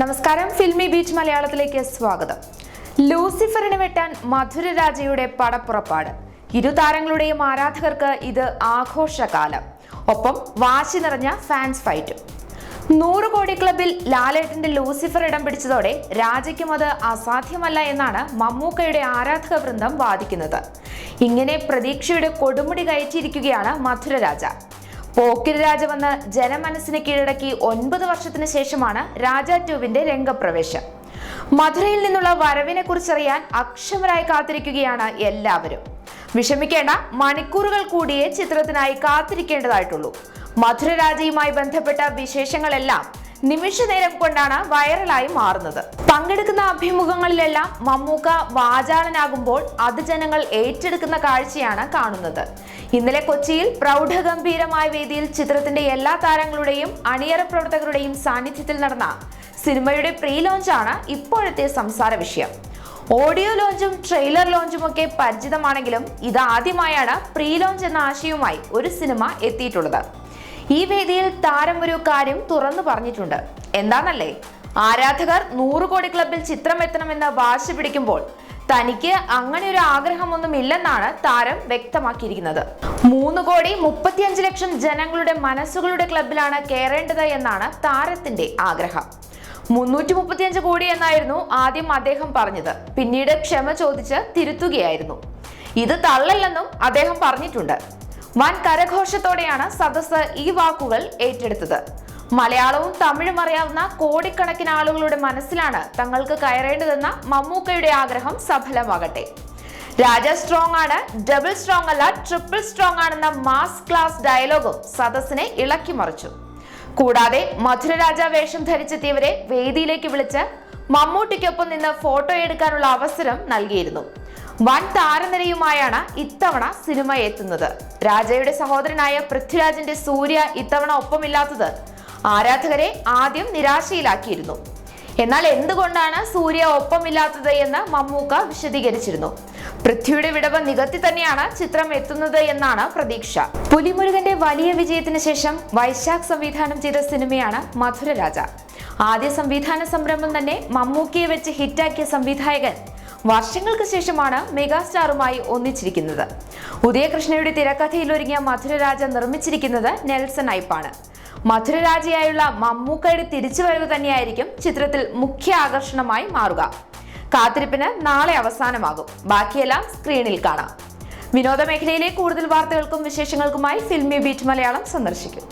നമസ്കാരം. Filmy beach മലയാളത്തിലേക്ക് സ്വാഗതം. ലൂസിഫറിന് വെട്ടാൻ മധുരരാജയുടെ പടപ്പുറപ്പാട്. ഇരു താരങ്ങളുടെയും ആരാധകർക്ക് ഇത് ആഘോഷകാലം. ഒപ്പം വാശി നിറഞ്ഞ ഫാൻസ് ഫൈറ്റും. നൂറ് കോടി ക്ലബിൽ ലാലേട്ടന്റെ ലൂസിഫർ ഇടം പിടിച്ചതോടെ രാജയ്ക്കും അത് അസാധ്യമല്ല എന്നാണ് മമ്മൂക്കയുടെ ആരാധക വൃന്ദം വാദിക്കുന്നത്. ഇങ്ങനെ പ്രതീക്ഷയുടെ കൊടുമുടി കയറ്റിയിരിക്കുകയാണ് മധുരരാജ. പോക്കിരി രാജവെന്ന് ജനമനസ്സിനെ കീഴടക്കി ഒൻപത് വർഷത്തിന് ശേഷമാണ് രാജ ട്യൂബിന്റെ രംഗപ്രവേശം. മധുരയിൽ നിന്നുള്ള വരവിനെ കുറിച്ചറിയാൻ അക്ഷമരായി കാത്തിരിക്കുകയാണ് എല്ലാവരും. വിഷമിക്കേണ്ട മണിക്കൂറുകൾ കൂടിയേ ചിത്രത്തിനായി കാത്തിരിക്കേണ്ടതായിട്ടുള്ളൂ. മധുരരാജയുമായി ബന്ധപ്പെട്ട വിശേഷങ്ങളെല്ലാം നിമിഷ നേരം കൊണ്ടാണ് വൈറലായി മാറുന്നത്. പങ്കെടുക്കുന്ന അഭിമുഖങ്ങളിലെല്ലാം മമ്മൂക്ക വാചാളനാകുമ്പോൾ അത് ജനങ്ങൾ ഏറ്റെടുക്കുന്ന കാഴ്ചയാണ് കാണുന്നത്. ഇന്നലെ കൊച്ചിയിൽ പ്രൗഢഗംഭീരമായ വേദിയിൽ ചിത്രത്തിന്റെ എല്ലാ താരങ്ങളുടെയും അണിയറ പ്രവർത്തകരുടെയും സാന്നിധ്യത്തിൽ നടന്ന സിനിമയുടെ പ്രീ ലോഞ്ചാണ് ഇപ്പോഴത്തെ സംസാര വിഷയം. ഓഡിയോ ലോഞ്ചും ട്രെയിലർ ലോഞ്ചും ഒക്കെ പരിചിതമാണെങ്കിലും ഇതാദ്യമായാണ് പ്രീ ലോഞ്ച് എന്ന ആശയവുമായി ഒരു സിനിമ എത്തിയിട്ടുള്ളത്. ഈ വേദിയിൽ താരം ഒരു കാര്യം തുറന്നു പറഞ്ഞിട്ടുണ്ട്. എന്താണല്ലേ? ആരാധകർ നൂറ് കോടി ക്ലബിൽ ചിത്രം എത്തണമെന്ന് വാശി പിടിക്കുമ്പോൾ തനിക്ക് അങ്ങനെ ഒരു ആഗ്രഹമൊന്നും ഇല്ലെന്നാണ് താരം വ്യക്തമാക്കിയിരിക്കുന്നത്. മൂന്ന് കോടി മുപ്പത്തിയഞ്ച് ലക്ഷം ജനങ്ങളുടെ മനസ്സുകളുടെ ക്ലബിലാണ് കയറേണ്ടത് എന്നാണ് താരത്തിന്റെ ആഗ്രഹം. മുന്നൂറ്റി മുപ്പത്തിയഞ്ച് കോടി എന്നായിരുന്നു ആദ്യം അദ്ദേഹം പറഞ്ഞത്. പിന്നീട് ക്ഷമ ചോദിച്ച് തിരുത്തുകയായിരുന്നു. ഇത് തള്ളല്ലെന്നും അദ്ദേഹം പറഞ്ഞിട്ടുണ്ട്. വൻ കരഘോഷത്തോടെയാണ് സദസ്സ് ഈ വാക്കുകൾ ഏറ്റെടുത്തത്. മലയാളവും തമിഴും അറിയാവുന്ന കോടിക്കണക്കിന് ആളുകളുടെ മനസ്സിലാണ് തങ്ങൾക്ക് കയറേണ്ടതെന്ന മമ്മൂക്കയുടെ ആഗ്രഹം സഫലമാകട്ടെ. രാജ സ്ട്രോങ് ആണ് ഡബിൾ സ്ട്രോങ് അല്ല ട്രിപ്പിൾ സ്ട്രോങ് ആണെന്ന മാസ് ക്ലാസ് ഡയലോഗും സദസ്സിനെ ഇളക്കി മറിച്ചു. കൂടാതെ മധുരരാജ വേഷം ധരിച്ചെത്തിയവരെ വേദിയിലേക്ക് വിളിച്ച് മമ്മൂട്ടിക്കൊപ്പം നിന്ന് ഫോട്ടോ എടുക്കാനുള്ള അവസരം നൽകിയിരുന്നു. വൻ താരനിരയുമായാണ് ഇത്തവണ സിനിമ എത്തുന്നത്. രാജയുടെ സഹോദരനായ പൃഥ്വിരാജിന്റെ സൂര്യ ഇത്തവണ ഒപ്പമില്ലാത്തത് ആരാധകരെ ആദ്യം നിരാശയിലാക്കിയിരുന്നു. എന്നാൽ എന്തുകൊണ്ടാണ് സൂര്യ ഒപ്പമില്ലാത്തത് എന്ന് മമ്മൂക്ക വിശദീകരിച്ചിരുന്നു. പൃഥ്വിയുടെ വിടവ് നികത്തി തന്നെയാണ് ചിത്രം എത്തുന്നത് എന്നാണ് പ്രതീക്ഷ. പുലിമുരുകന്റെ വലിയ വിജയത്തിന് ശേഷം വൈശാഖ് സംവിധാനം ചെയ്ത സിനിമയാണ് മധുരരാജ. ആദ്യ സംവിധാന സംരംഭം തന്നെ മമ്മൂക്കയെ വെച്ച് ഹിറ്റാക്കിയ സംവിധായകൻ. വർഷങ്ങൾക്ക് ശേഷമാണ് മെഗാസ്റ്റാറുമായി ഒന്നിച്ചിരിക്കുന്നത്. ഉദയകൃഷ്ണയുടെ തിരക്കഥയിൽ ഒരുങ്ങിയ മധുരരാജ നിർമ്മിച്ചിരിക്കുന്നത് നെൽസൺ ഐപ്പാണ് മധുരരാജയായുള്ള മമ്മൂക്കയുടെ തിരിച്ചുവരവ് തന്നെയായിരിക്കും ചിത്രത്തിൽ മുഖ്യ ആകർഷണമായി മാറുക. കാത്തിരിപ്പിന് നാളെ അവസാനമാകും. ബാക്കിയെല്ലാം സ്ക്രീനിൽ കാണാം. വിനോദ മേഖലയിലെ കൂടുതൽ വാർത്തകൾക്കും വിശേഷങ്ങൾക്കുമായി ഫിൽമി ബീറ്റ് മലയാളം സന്ദർശിക്കും.